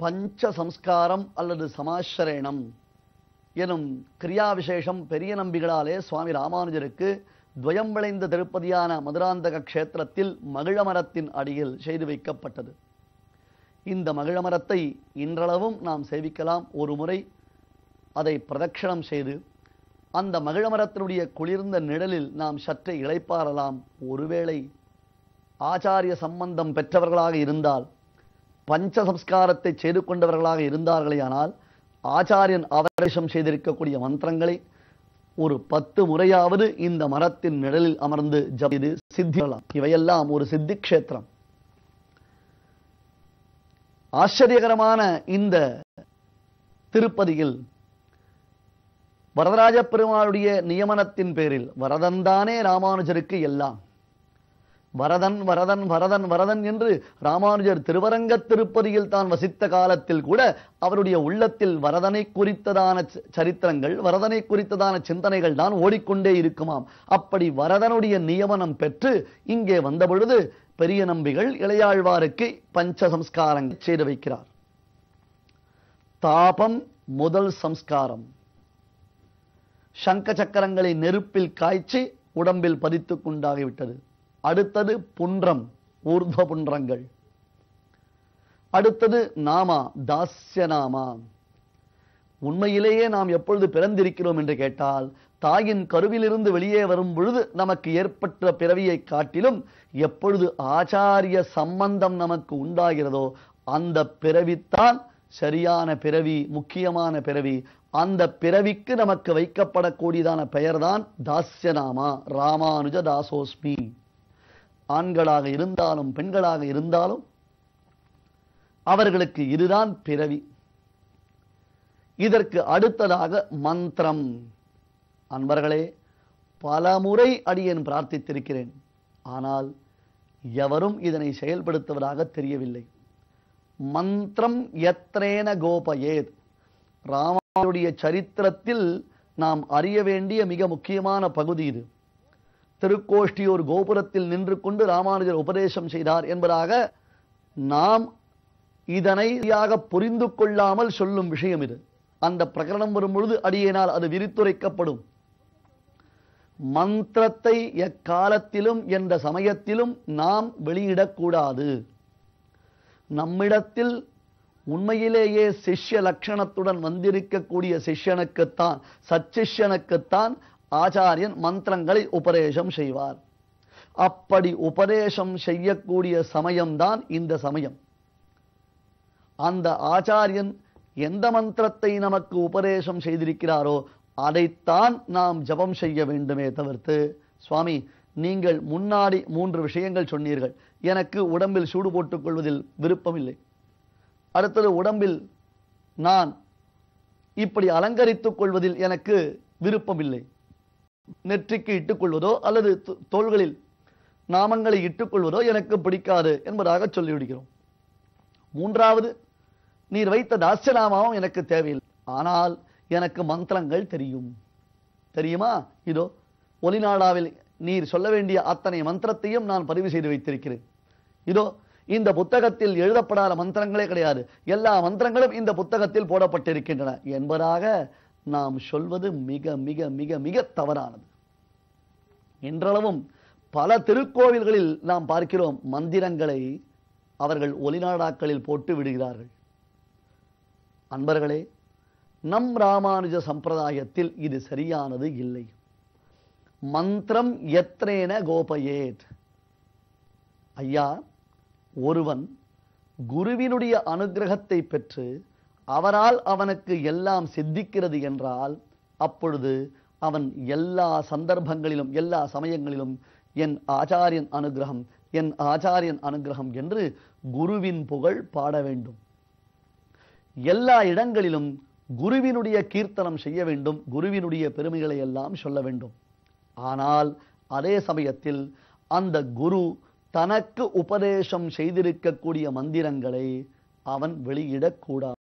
பஞ்ச சம்ஸ்காரம் அல்லது சமாசரேணம் எனும் கிரியா விசேஷம் பெரிய நம்பிகளாலே சுவாமி ராமானுஜருக்கு துவயம் விளைந்த திருப்பதியான மதுராந்தக க்ஷேத்திரத்தில் மகிழமரத்தின் அடியில் செய்து வைக்கப்பட்டது. இந்த மகிழமரத்தை இன்றளவும் நாம் சேவிக்கலாம். ஒரு முறை அதை பிரதட்சணம் செய்து அந்த மகிழமரத்தினுடைய குளிர்ந்த நிழலில் நாம் சற்றே இளைப்பாறலாம். ஒருவேளை ஆச்சாரிய சம்பந்தம் பெற்றவர்களாக இருந்தால் பஞ்ச சம்ஸ்காரத்தை செய்து கொண்டவர்களாக இருந்தார்களேயானால் ஆச்சாரியன் அவரேஷம் செய்திருக்கக்கூடிய மந்திரங்களை ஒரு பத்து முறையாவது இந்த மரத்தின் நிழலில் அமர்ந்து ஜபிது சித்திக்கலாம் இவையெல்லாம் ஒரு சித்தி கஷேத்திரம் ஆச்சரியகரமான இந்த திருப்பதியில் வரதராஜ பெருமாளுடைய நியமனத்தின் பேரில் வரதந்தானே ராமானுஜருக்கு எல்லாம் வரதன் வரதன் வரதன் வரதன் என்று ராமானுஜர் திருவரங்க திருப்பதியில் தான் வசித்த காலத்தில் கூட அவருடைய உள்ளத்தில் வரதனை குறித்ததான ச- சரித்திரங்கள் வரதனை குறித்ததான சிந்தனைகள் தான் ஓடிக்கொண்டே இருக்குமாம். அப்படி வரதனுடைய நியமனம் பெற்று இங்கே வந்த பொழுது பெரிய நம்பிகள் இளையாழ்வாருக்கு பஞ்சசம்ஸ்காரங்கள் செய்து வைக்கிறார். தாபம் முதல் சம்ஸ்காரம். சங்க சக்கரங்களை நெருப்பில் காய்ச்சி உடம்பில் பதித்துக் கொண்டாகிவிட்டது. அடுத்தது புன்றம் ஊர்ಧ್ವ புன்றங்கள் அடுத்தது நாமா தாஸ்ய நாமா உண்மையிலேயே நாம் எப்பொழுது பிறந்திருக்கிறோம் என்று கேட்டால் தாயின் கருவிலிருந்து வெளியே வரும் பொழுது நமக்கு ஏற்பட்ட பிறவியை காட்டிலும் எப்பொழுது ஆச்சாரிய சம்பந்தம் நமக்கு உண்டாகிறதோ அந்த பிறவித்தான் சரியான பிறவி முக்கியமான பிறவி. அந்த பிறவிக்கு நமக்கு வைக்கப்படக்கூடியதான பெயர்தான் தாஸ்யநாமா ராமானுஜ தாசோஸ்மி. ஆண்களாக இருந்தாலும் பெண்களாக இருந்தாலும் அவர்களுக்கு இதுதான் பிறவி. இதற்கு அடுத்ததாக மந்திரம். அன்பர்களே பல முறை அடியேன் பிரார்த்தித்திருக்கிறேன். ஆனால் எவரும் இதனை செயல்படுத்துவதாக தெரியவில்லை. மந்திரம் எத்ரேன கோபயேத். ராமானுடைய சரித்திரத்தில் நாம் அறிய வேண்டிய மிக முக்கியமான பகுதி இது. திருக்கோஷ்டியூர் கோபுரத்தில் நின்று கொண்டு ராமானுஜர் உபதேசம் செய்தார் என்பதாக நாம் இதனை சரியாக புரிந்து கொள்ளாமல் சொல்லும் விஷயம் இது. அந்த பிரகரணம் வரும் பொழுது அடியேனால் அது விரித்துரைக்கப்படும். மந்திரத்தை எக்காலத்திலும் என்ற சமயத்திலும் நாம் வெளியிடக்கூடாது. நம்மிடத்தில் உண்மையிலேயே சிஷ்ய லட்சணத்துடன் வந்திருக்கக்கூடிய சிஷ்யனுக்குத்தான் சச்சிஷ்யனுக்குத்தான் ஆச்சாரியன் மந்திரங்களை உபதேசம் செய்வார். அப்படி உபதேசம் செய்யக்கூடிய சமயம்தான் இந்த சமயம். அந்த ஆச்சாரியன் எந்த மந்திரத்தை நமக்கு உபதேசம் செய்திருக்கிறாரோ அதைத்தான் நாம் ஜபம் செய்ய வேண்டுமே தவிர்த்து சுவாமி நீங்கள் முன்னாடி மூன்று விஷயங்கள் சொன்னீர்கள். எனக்கு உடம்பில் சூடு போட்டுக்கொள்வதில் விருப்பமில்லை. அடுத்தது உடம்பில் நான் இப்படி அலங்கரித்துக் கொள்வதில் எனக்கு விருப்பமில்லை. நெற்றிக்கு இட்டுக்கொள்வதோ அல்லது தோள்களில் நாமங்களை இட்டுக்கொள்வதோ எனக்கு பிடிக்காது என்பதாக சொல்லிவிடுகிறோம். மூன்றாவது நீர் வைத்த தாஸ்யநாமாவும் எனக்கு தேவையில்லை. ஆனால் எனக்கு மந்திரங்கள் தெரியும். தெரியுமா? இதோ ஒலிநாடாவில் நீர் சொல்ல வேண்டிய அத்தனை மந்திரத்தையும் நான் பதிவு செய்து வைத்திருக்கிறேன். இதோ இந்த புத்தகத்தில் எழுதப்படாத மந்திரங்களே கிடையாது. எல்லா மந்திரங்களும் இந்த புத்தகத்தில் போடப்பட்டிருக்கின்றன. என்பதாக நாம் சொல்வது மிக மிக மிக மிக தவறானது. இன்றளவும் பல திருக்கோவில்களில் நாம் பார்க்கிறோம் மந்திரங்களை அவர்கள் ஒலிநாடாக்களில் போட்டு விடுகிறார்கள். அன்பர்களே நம் ராமானுஜ சம்பிரதாயத்தில் இது சரியானது இல்லை. மந்திரம் எத்ரேன கோபயேத். ஐயா ஒருவன் குருவினுடைய அனுகிரகத்தை பெற்று அவரால் அவனுக்கு எல்லாம் சித்திக்கிறது என்றால் அப்பொழுது அவன் எல்லா சந்தர்ப்பங்களிலும் எல்லா சமயங்களிலும் என் ஆச்சாரியன் அனுகிரகம் என் ஆச்சாரியன் அனுகிரகம் என்று குருவின் புகழ் பாட வேண்டும். எல்லா இடங்களிலும் குருவினுடைய கீர்த்தனம் செய்ய வேண்டும் குருவினுடைய பெருமைகளை எல்லாம் சொல்ல வேண்டும். ஆனால் அதே சமயத்தில் அந்த குரு தனக்கு உபதேசம் செய்திருக்கக்கூடிய மந்திரங்களை அவன் வெளியிடக்கூடாது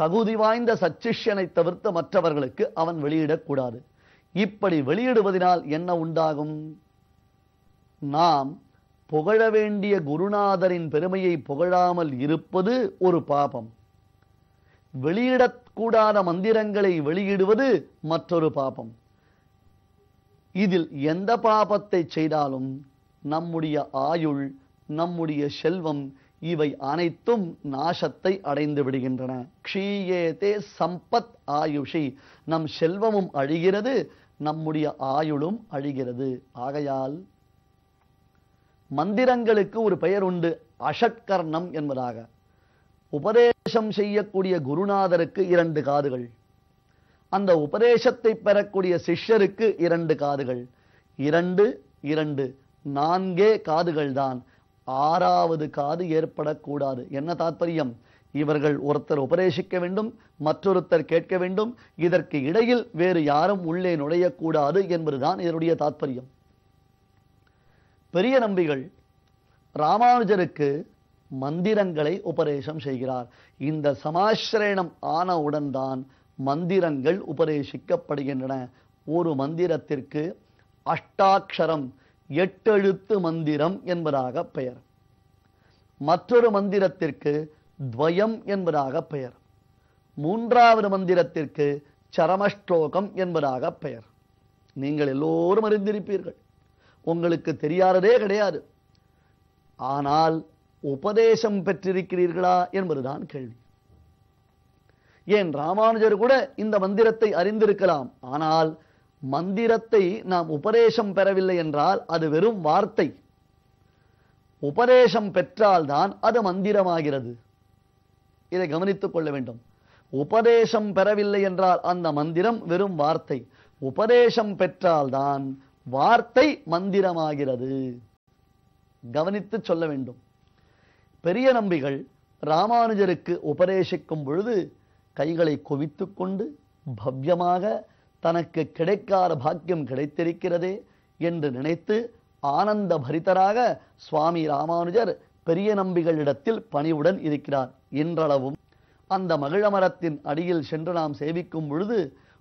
தகுதி வாய்ந்த சச்சிஷ்யனை தவிர்த்த மற்றவர்களுக்கு அவன் வெளியிடக்கூடாது. இப்படி வெளியிடுவதனால் என்ன உண்டாகும்? நாம் புகழ வேண்டிய குருநாதரின் பெருமையை புகழாமல் இருப்பது ஒரு பாபம். வெளியிடக்கூடாத மந்திரங்களை வெளியிடுவது மற்றொரு பாபம். இதில் எந்த பாபத்தை செய்தாலும் நம்முடைய ஆயுள் நம்முடைய செல்வம் இவை அனைத்தும் நாசத்தை அடைந்து விடுகின்றன. க்ஷீயேதே சம்பத் ஆயுஷி. நம் செல்வமும் அழிகிறது நம்முடைய ஆயுளும் அழிகிறது. ஆகையால் மந்திரங்களுக்கு ஒரு பெயர் உண்டு அஷட்கர்ணம் என்பதாக. உபதேசம் செய்யக்கூடிய குருநாதருக்கு இரண்டு காதுகள். அந்த உபதேசத்தை பெறக்கூடிய சிஷ்யருக்கு இரண்டு காதுகள். இரண்டு இரண்டு நான்கே காதுகள் தான் ஆறாவது காது ஏற்படக்கூடாது. என்ன தாற்பயம் இவர்கள் ஒருத்தர் உபதேசிக்க வேண்டும் மற்றொருத்தர் கேட்க வேண்டும். இதற்கு இடையில் வேறு யாரும் உள்ளே நுழையக்கூடாது என்பதுதான் இதனுடைய தாற்பயம் பெரிய நம்பிகள் ராமானுஜருக்கு மந்திரங்களை உபதேசம் செய்கிறார். இந்த சமாசிரயணம் ஆனவுடன் தான் மந்திரங்கள் உபதேசிக்கப்படுகின்றன. ஒரு மந்திரத்திற்கு அஷ்டாட்சரம் எட்டெழுத்து மந்திரம் என்பதாக பெயர். மற்றொரு மந்திரத்திற்கு துவயம் என்பதாக பெயர். மூன்றாவது மந்திரத்திற்கு சரமஸ்லோகம் என்பதாக பெயர். நீங்கள் எல்லோரும் அறிந்திருப்பீர்கள். உங்களுக்கு தெரியாததே கிடையாது. ஆனால் உபதேசம் பெற்றிருக்கிறீர்களா என்பதுதான் கேள்வி. ஏன் ராமானுஜர் கூட இந்த மந்திரத்தை அறிந்திருக்கலாம். ஆனால் மந்திரத்தை நாம் உபதேசம் பெறவில்லை என்றால் அது வெறும் வார்த்தை. உபதேசம் பெற்றால்தான் அது மந்திரமாகிறது. இதை கவனித்துக் கொள்ள வேண்டும். உபதேசம் பெறவில்லை என்றால் அந்த மந்திரம் வெறும் வார்த்தை. உபதேசம் பெற்றால்தான் வார்த்தை மந்திரமாகிறது. கவனித்து சொல்ல வேண்டும். பெரிய நம்பிகள் ராமானுஜருக்கு உபதேசிக்கும் பொழுது கைகளை குவித்துக் கொண்டு பவ்யமாக தனக்கு கிடைக்காத பாக்கியம் கிடைத்திருக்கிறதே என்று நினைத்து ஆனந்த பரிதராக சுவாமி ராமானுஜர் பெரிய நம்பிகளிடத்தில் பணிவுடன் இருக்கிறார். இன்றளவும் அந்த மகிழமரத்தின் அடியில் சென்று நாம் சேவிக்கும் பொழுது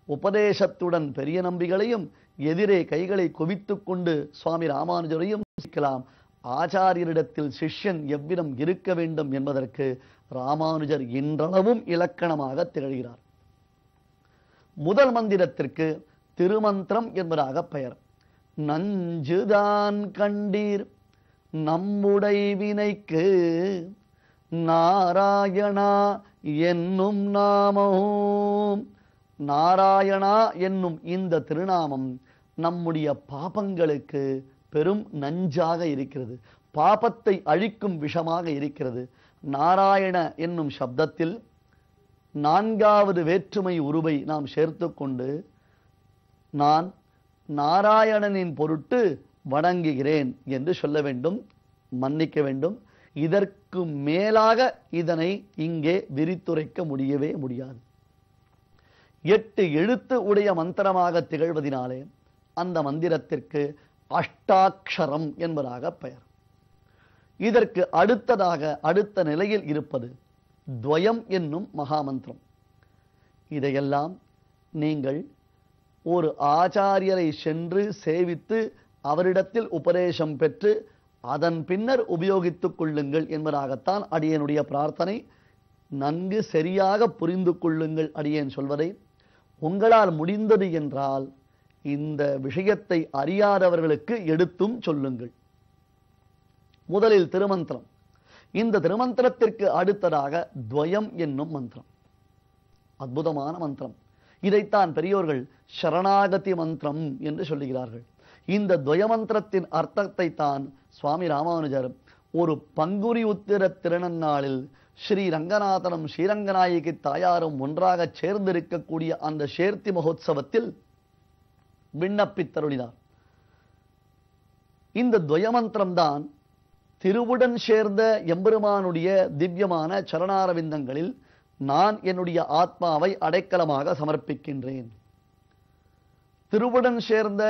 உபதேசத்துடன் பெரிய நம்பிகளையும் எதிரே கைகளை குவித்து கொண்டு சுவாமி ராமானுஜரையும் சிக்கலாம் ஆச்சாரியரிடத்தில் சிஷ்யன் எவ்விதம் இருக்க வேண்டும் என்பதற்கு ராமானுஜர் இன்றளவும் இலக்கணமாக திகழ்கிறார். முதல் மந்திரத்திற்கு திருமந்திரம் என்பதாக பெயர். நஞ்சுதான் கண்டீர் நம்முடை வினைக்கு நாராயணா என்னும் நாமம். நாராயணா என்னும் இந்த திருநாமம் நம்முடைய பாபங்களுக்கு பெரும் நஞ்சாக இருக்கிறது. பாபத்தை அழிக்கும் விஷமாக இருக்கிறது. நாராயண என்னும் சப்தத்தில் நான்காவது வேற்றுமை உருவை நாம் சேர்த்து கொண்டு நான் நாராயணனின் பொருட்டு வணங்குகிறேன் என்று சொல்ல வேண்டும் மன்னிக்க வேண்டும். இதற்கு மேலாக இதனை இங்கே விரித்துரைக்க முடியவே முடியாது. எட்டு எழுத்து உடைய மந்திரமாக திகழ்வதினாலே அந்த மந்திரத்திற்கு அஷ்டாட்சரம் என்பதாக பெயர். இதற்கு அடுத்ததாக அடுத்த நிலையில் இருப்பது துவயம் என்னும் மகாமந்திரம். இதையெல்லாம் நீங்கள் ஒரு ஆச்சாரியரை சென்று சேவித்து அவரிடத்தில் உபதேசம் பெற்று அதன் பின்னர் உபயோகித்துக் கொள்ளுங்கள் என்பதாகத்தான் அடியனுடைய பிரார்த்தனை. நன்கு சரியாக புரிந்து கொள்ளுங்கள் அடியேன் சொல்வதை. உங்களால் முடிந்தது என்றால் இந்த விஷயத்தை அறியாதவர்களுக்கு எடுத்தும் சொல்லுங்கள். முதலில் திருமந்திரம். இந்த திருமந்திரத்திற்கு அடுத்ததாக துவயம் என்னும் மந்திரம். அற்புதமான மந்திரம். இதைத்தான் பெரியோர்கள் சரணாகதி மந்திரம் என்று சொல்லுகிறார்கள். இந்த துவயமந்திரத்தின் அர்த்தத்தை தான் சுவாமி ராமானுஜர் ஒரு பங்குரி உத்திர திருநன்னாளில் ஸ்ரீ ரங்கநாதனும் ஸ்ரீரங்கநாயகி தாயாரும் ஒன்றாக சேர்ந்திருக்கக்கூடிய அந்த சேர்த்தி மகோத்சவத்தில் விண்ணப்பித்தருளினார். இந்த துவயமந்திரம் தான் திருவுடன் சேர்ந்த எம்பெருமானுடைய திவ்யமான சரணாரவிந்தங்களில் நான் என்னுடைய ஆத்மாவை அடைக்கலமாக சமர்ப்பிக்கின்றேன். திருவுடன் சேர்ந்த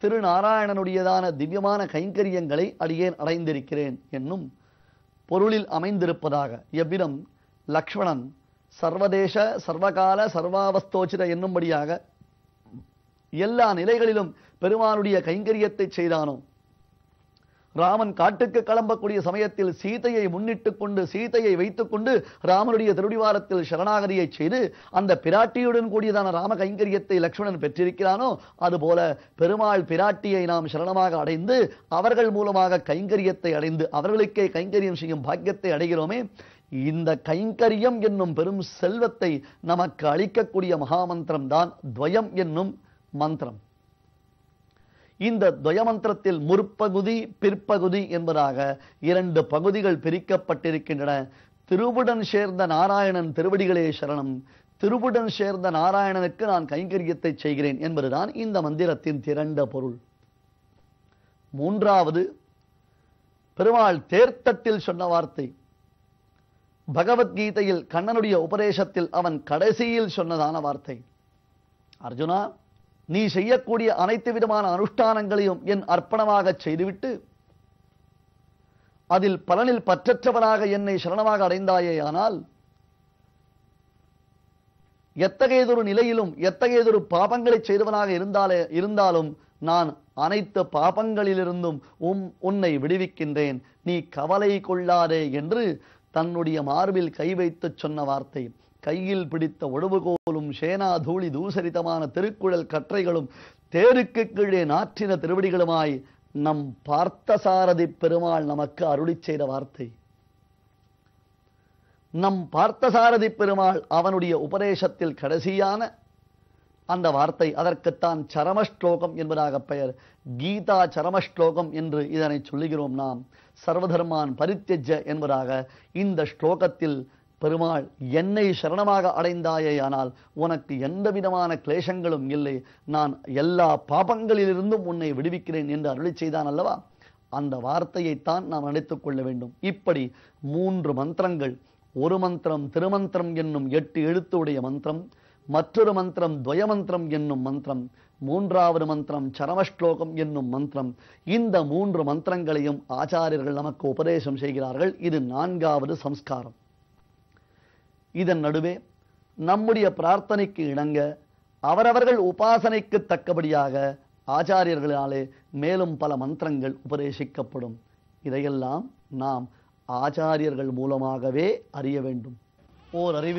திருநாராயணனுடையதான திவ்யமான கைங்கரியங்களை அடியேன் அடைந்திருக்கிறேன் என்னும் பொருளில் அமைந்திருப்பதாக எவ்விதம் லக்ஷ்மணன் சர்வதேச சர்வகால சர்வாவஸ்தோச்சித என்னும்படியாக எல்லா நிலைகளிலும் பெருமானுடைய கைங்கரியத்தை செய்தானோ? ராமன் காட்டுக்கு கிளம்பக்கூடிய சமயத்தில் சீதையை முன்னிட்டுக் கொண்டு சீதையை வைத்துக் கொண்டு ராமனுடைய திருடிவாரத்தில் சரணாகதியை செய்து அந்த பிராட்டியுடன் கூடியதான ராம கைங்கரியத்தை லக்ஷ்மணன் பெற்றிருக்கிறானோ அதுபோல பெருமாள் பிராட்டியை நாம் சரணமாக அடைந்து அவர்கள் மூலமாக கைங்கரியத்தை அடைந்து அவர்களுக்கே கைங்கரியம் செய்யும் பாக்கியத்தை அடைகிறோமே. இந்த கைங்கரியம் என்னும் பெரும் செல்வத்தை நமக்கு அளிக்கக்கூடிய மகாமந்திரம் தான் துவயம் என்னும் மந்திரம். இந்த துவயமந்திரத்தில் முற்பகுதி பிற்பகுதி என்பதாக இரண்டு பகுதிகள் பிரிக்கப்பட்டிருக்கின்றன. திருவுடன் சேர்ந்த நாராயணன் திருவடிகளே சரணம். திருவுடன் சேர்ந்த நாராயணனுக்கு நான் கைங்கரியத்தை செய்கிறேன் என்பதுதான் இந்த மந்திரத்தின் திரண்ட பொருள். மூன்றாவது பெருமாள் தேர்த்தத்தில் சொன்ன வார்த்தை. பகவத்கீதையில் கண்ணனுடைய உபதேசத்தில் அவன் கடைசியில் சொன்னதான வார்த்தை. அர்ஜுனா நீ செய்யக்கூடிய அனைத்து விதமான அனுஷ்டானங்களையும் என் அர்ப்பணமாக செய்துவிட்டு அதில் பலனில் பற்றற்றவனாக என்னை சரணமாக அடைந்தாயே ஆனால் எத்தகையதொரு நிலையிலும் எத்தகையதொரு பாபங்களை செய்தவனாக இருந்தாலே இருந்தாலும் நான் அனைத்து பாபங்களிலிருந்தும் உம் உன்னை விடுவிக்கின்றேன். நீ கவலை கொள்ளாதே என்று தன்னுடைய மார்பில் கை வைத்து சொன்ன வார்த்தை. கையில் பிடித்த உடவுகோலும் சேனா தூளி தூசரிதமான திருக்குழல் கற்றைகளும் தேருக்கு கீழே நாற்றின திருவடிகளுமாய் நம் பார்த்தசாரதி பெருமாள் நமக்கு அருளிச் செய்த வார்த்தை. நம் பார்த்தசாரதி பெருமாள் அவனுடைய உபதேசத்தில் கடைசியான அந்த வார்த்தை. அதற்குத்தான் சரமஸ்லோகம் என்பதாக பெயர். கீதா சரமஸ்லோகம் என்று இதனை சொல்லுகிறோம் நாம். சர்வதர்மான் பரித்தெஜ என்பதாக இந்த ஸ்லோகத்தில் பெருமாள் என்னை சரணமாக அடைந்தாயேயானால் உனக்கு எந்த விதமான கிளேசங்களும் இல்லை. நான் எல்லா பாபங்களிலிருந்தும் உன்னை விடுவிக்கிறேன் என்று அருளி செய்தான் அல்லவா? அந்த வார்த்தையைத்தான் நாம் நினைத்துக் கொள்ள வேண்டும். இப்படி மூன்று மந்திரங்கள் ஒரு மந்திரம் திருமந்திரம் என்னும் எட்டு எழுத்துடைய மந்திரம் மற்றொரு மந்திரம் துவயமந்திரம் என்னும் மந்திரம் மூன்றாவது மந்திரம் சரமஸ்லோகம் என்னும் மந்திரம். இந்த மூன்று மந்திரங்களையும் ஆச்சாரியர்கள் நமக்கு உபதேசம் செய்கிறார்கள். இது நான்காவது சம்ஸ்காரம். இதன் நடுவே நம்முடைய பிரார்த்தனைக்கு இணங்க அவரவர்கள் உபாசனைக்கு தக்கபடியாக ஆச்சாரியர்களாலே மேலும் பல மந்திரங்கள் உபதேசிக்கப்படும். இதையெல்லாம் நாம் ஆச்சாரியர்கள் மூலமாகவே அறிய வேண்டும். ஓர் அறிவு